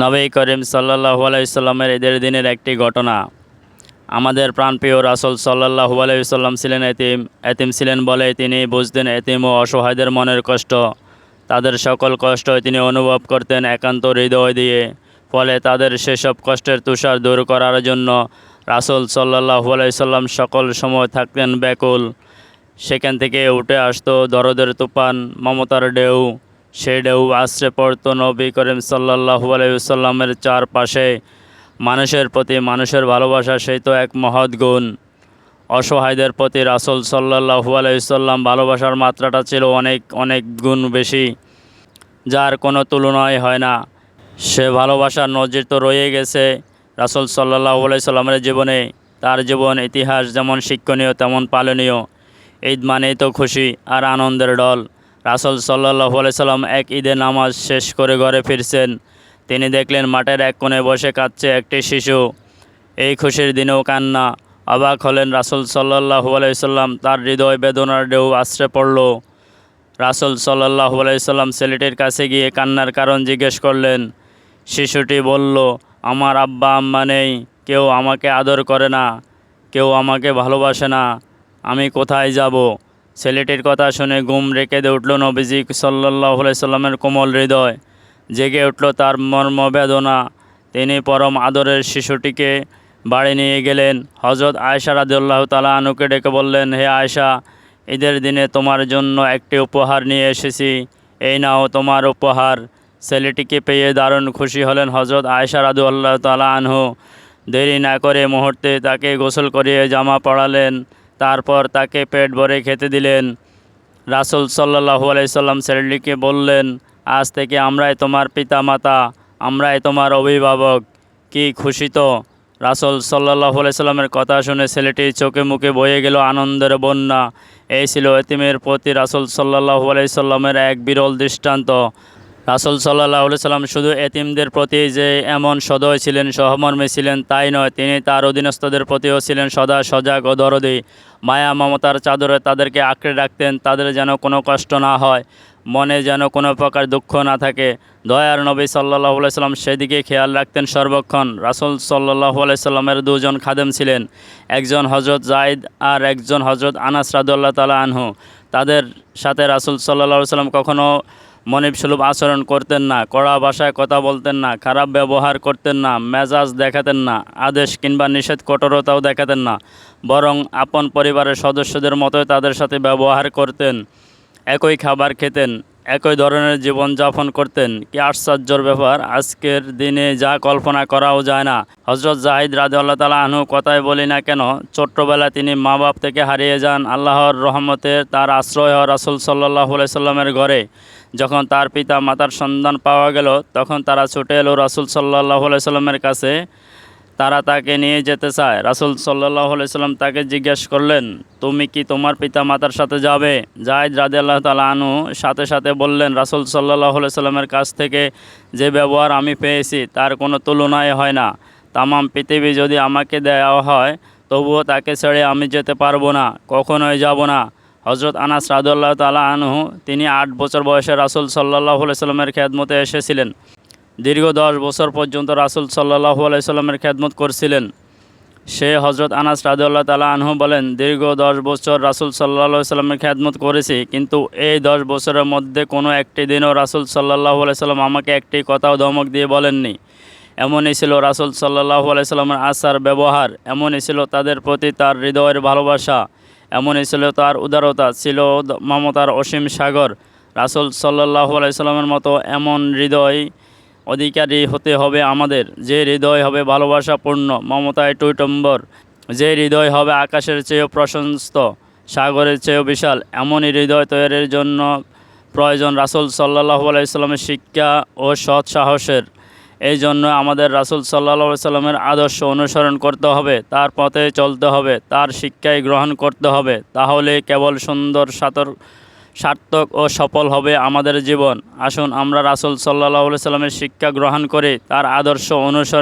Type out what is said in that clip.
নবী করিম সাল্লাহু আলাইসাল্লামের ঈদের দিনের একটি ঘটনা। আমাদের প্রাণপ্রিয় রাসুল সাল্লাহু আলাইসাল্লাম ছিলেন এতিম। এতিম ছিলেন বলে তিনি বুঝতেন এতিম ও অসহায়দের মনের কষ্ট। তাদের সকল কষ্ট তিনি অনুভব করতেন একান্ত হৃদয় দিয়ে। ফলে তাদের সেসব কষ্টের তুষার দূর করার জন্য রাসুল সাল্লাহু আলাইসাল্লাম সকল সময় থাকতেন ব্যাকুল। সেখান থেকে উঠে আসতো দরদের তুফান, মমতার ঢেউ। সেই ঢেউ আশ্রে পড়তো নবী করিম সাল্লাহু আলাইসাল্লামের চারপাশে। মানুষের প্রতি মানুষের ভালোবাসা, সেই তো এক মহৎ গুণ। অসহায়দের প্রতি রাসুল সাল্লাহু আলাইসাল্লাম ভালোবাসার মাত্রাটা ছিল অনেক অনেক গুণ বেশি, যার কোনো তুলনাই হয় না। সে ভালোবাসার নজির তো রয়ে গেছে রাসুল সাল্লাহু আলাইসাল্লামের জীবনে। তার জীবন, ইতিহাস যেমন শিক্ষণীয়, তেমন পালনীয়। ঈদ মানেই তো খুশি আর আনন্দের ডল রাসুল সাল্লাহ সাল্লাম এক ঈদে নামাজ শেষ করে ঘরে ফিরছেন। তিনি দেখলেন মাঠের এক কোণে বসে কাঁদছে একটি শিশু। এই খুশির দিনেও কান্না। অবাক হলেন রাসুল সাল্লাহু আলাইসাল্লাম তার হৃদয় বেদনার ঢেউ আশ্রে পড়ল। রাসুল সাল্লাহু আলাইসাল্লাম ছেলেটির কাছে গিয়ে কান্নার কারণ জিজ্ঞেস করলেন। শিশুটি বলল, আমার আব্বা আম্মা নেই। কেউ আমাকে আদর করে না। কেউ আমাকে ভালোবাসে না। আমি কোথায় যাব? ছেলেটির কথা শুনে ঘুম রেখে দিয়ে উঠল নবীজি সাল্লাহ সাল্লামের কোমল হৃদয়। জেগে উঠল তার মর্মবেদনা তিনি পরম আদরের শিশুটিকে বাড়ি নিয়ে গেলেন। হজরত আয়সা রাদিউল্লাহ তালা আনুকে ডেকে বললেন, হে আয়সা ঈদের দিনে তোমার জন্য একটি উপহার নিয়ে এসেছি। এই নাও তোমার উপহার। ছেলেটিকে পেয়ে দারুণ খুশি হলেন হজরত আয়সা রাদু আল্লাহ তালা আনহু। দেরি না করে মুহূর্তে তাকে গোসল করিয়ে জামা পড়ালেন তারপর তাকে পেট ভরে খেতে দিলেন। রাসুল সাল্লাহু আলাইসাল্লাম ছেলেটিকে বললেন, আজ থেকে আমরাই তোমার পিতা মাতা আমরাই তোমার অভিভাবক। কি খুশি তো? রাসুল সাল্লাহ আলাইসাল্লামের কথা শুনে ছেলেটি চোখে মুখে বয়ে গেল আনন্দের বন্যা। এই ছিল এতিমের প্রতি রাসুল সাল্লাহু আলাইসাল্লামের এক বিরল দৃষ্টান্ত। রাসুল সাল্লাহ সাল্লাম শুধু এতিমদের প্রতি যে এমন সদয় ছিলেন, সহমর্মী ছিলেন, তাই নয়, তিনি তার অধীনস্থদের প্রতিও ছিলেন সদা সজাগ ও দরদি। মায়া মমতার চাদরে তাদেরকে আঁকড়ে রাখতেন, তাদের যেন কোনো কষ্ট না হয়, মনে যেন কোনো প্রকার দুঃখ না থাকে। দয়ার নবী সাল্লাহ সাল্লাম সেদিকে খেয়াল রাখতেন সর্বক্ষণ। রাসুল সাল্লাহ সাল্লামের দুজন খাদেম ছিলেন, একজন হজরত জাইদ আর একজন হজরত আনাস রাদুল্লাহ তালা আনহু। তাদের সাথে রাসুল সাল্লা সাল্লাম কখনও মনিব সুলভ আচরণ করতেন না, কড়া ভাষায় কথা বলতেন না, খারাপ ব্যবহার করতেন না, মেজাজ দেখাতেন না, আদেশ কিংবা নিষেধ কঠোরতাও দেখাতেন না, বরং আপন পরিবারের সদস্যদের মতোই তাদের সাথে ব্যবহার করতেন, একই খাবার খেতেন একই ধরনের জীবনযাপন করতেন। কি আশ্চর্যর ব্যাপার, আজকের দিনে যা কল্পনা করাও যায় না। হজরত জাহিদ রাজু আল্লাহ তালা আনহু কথায় বলি না কেন, ছোট্টবেলায় তিনি মা বাপ থেকে হারিয়ে যান আল্লাহর রহমতের তার আশ্রয় হওয়া রাসুল সাল্লাহ সাল্লামের ঘরে। যখন তার পিতা মাতার সন্ধান পাওয়া গেল, তখন তারা ছুটে এলো রাসুল সাল্লাহ সাল্লামের কাছে। তারা তাকে নিয়ে যেতে চায়। রাসুল সাল্লাহ সাল্লাম তাকে জিজ্ঞেস করলেন, তুমি কি তোমার পিতা মাতার সাথে যাবে? জায়দ রাদে আল্লাহ তালা আনু সাথে সাথে বললেন, রাসুল সাল্লাহ সাল্লামের কাছ থেকে যে ব্যবহার আমি পেয়েছি, তার কোনো তুলনাই হয় না। তামাম পৃথিবী যদি আমাকে দেওয়া হয়, তবুও তাকে ছেড়ে আমি যেতে পারব না, কখনোই যাব না। হজরত আনাস রাদুল্লাহ তালা আনহু, তিনি আট বছর বয়সে রাসুল সাল্লাহ সাল্লামের খেদমতে এসেছিলেন। দীর্ঘ দশ বছর পর্যন্ত রাসুল সাল্লাহু আলাইসাল্লামের খেদমত করছিলেন। সে হজরত আনাস রাজুল্লাহ তালা আনহু বলেন, দীর্ঘ দশ বছর রাসুল সাল্লাহ সাল্লামের খেদমত করেছি, কিন্তু এই দশ বছরের মধ্যে কোনো একটি দিনও রাসুল সাল্লাহু আলাইসাল্লাম আমাকে একটি কথাও ধমক দিয়ে বলেননি। এমনই ছিল রাসুল সাল্লাহু আলাইসাল্লামের আচার ব্যবহার, এমনই ছিল তাদের প্রতি তার হৃদয়ের ভালোবাসা, এমনই ছিল তার উদারতা, ছিল মমতার অসীম সাগর। রাসুল সাল্লাহু আলাইসাল্লামের মতো এমন হৃদয় অধিকারী হতে হবে আমাদের। যে হৃদয় হবে ভালোবাসাপূর্ণ, মমতায় টুইটম্বর যে হৃদয় হবে আকাশের চেয়েও প্রশস্ত, সাগরের চেয়েও বিশাল, এমনই হৃদয় তৈরির জন্য প্রয়োজন রাসুল সাল্লাহু আলাইসাল্লামের শিক্ষা ও সৎ সাহসের। এই জন্য আমাদের রাসুল সাল্লাহ সাল্লামের আদর্শ অনুসরণ করতে হবে, তার পথে চলতে হবে, তার শিক্ষাই গ্রহণ করতে হবে। তাহলে কেবল সুন্দর সাতর সার্থক ও সফল হবে আমাদের জীবন। আসুন আমরা রাসুল সাল্লাহ সাল্লামের শিক্ষা গ্রহণ করে, তার আদর্শ অনুসরণ